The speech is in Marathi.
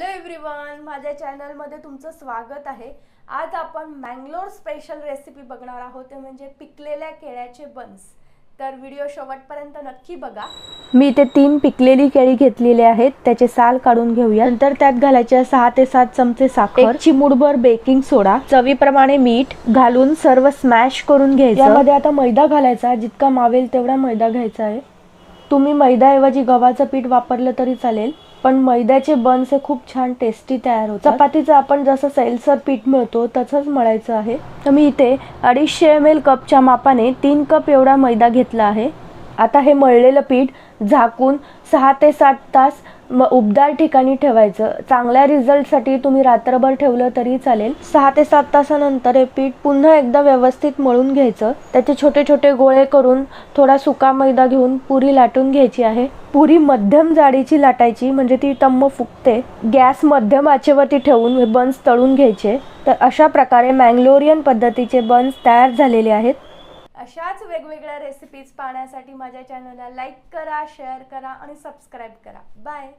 माझ्या चॅनलमध्ये तुमचं स्वागत आहे. आज आपण मँगलोर स्पेशल रेसिपी बघणार आहोत ते म्हणजे पिकलेल्या केळ्याचे बन्स तर व्हिडिओ शेवटपर्यंत नक्की बघा. मी इथे तीन पिकलेली केळी घेतलेली आहेत त्याचे साल काढून घेऊया. नंतर त्यात घालायचे सहा ते सात चमचे साखर. एक चिमूटभर बेकिंग सोडा चवीप्रमाणे मीठ घालून सर्व स्मॅश करून घ्यायचं. यामध्ये आता मैदा घालायचा जितका मावेल तेवढा मैदा घ्यायचा आहे. तुम्ही मैद्याऐवजी गव्हाचं पीठ वापरलं तरी चालेल पण मैद्याचे बन्स हे खूप छान टेस्टी तयार होतात. चपातीचं आपण जसं सैलसर पीठ मिळतो तसंच मळायचं आहे. तर मी इथे अडीचशे एम एल कपच्या मापाने तीन कप एवढा मैदा घेतला आहे. आता हे मळलेलं पीठ झाकून सहा ते सात तास म उबदार ठिकाणी ठेवायचं. चांगल्या रिझल्टसाठी तुम्ही रात्रभर ठेवलं तरी चालेल. सहा ते सात तासानंतर हे पीठ पुन्हा एकदा व्यवस्थित मळून घ्यायचं. त्याचे छोटे छोटे गोळे करून थोडा सुका मैदा घेऊन पुरी लाटून घ्यायची आहे. पुरी मध्यम जाडीची लाटायची म्हणजे ती टम्म फुगते गॅस मध्यम आचेवरती ठेवून हे बन्स तळून घ्यायचे. तर अशा प्रकारे मँगलोरियन पद्धतीचे बन्स तयार झालेले आहेत. अशाच वेगवेगळ्या रेसिपीज पाहण्यासाठी माझ्या चॅनलला लाईक करा शेअर करा आणि सबस्क्राईब करा. बाय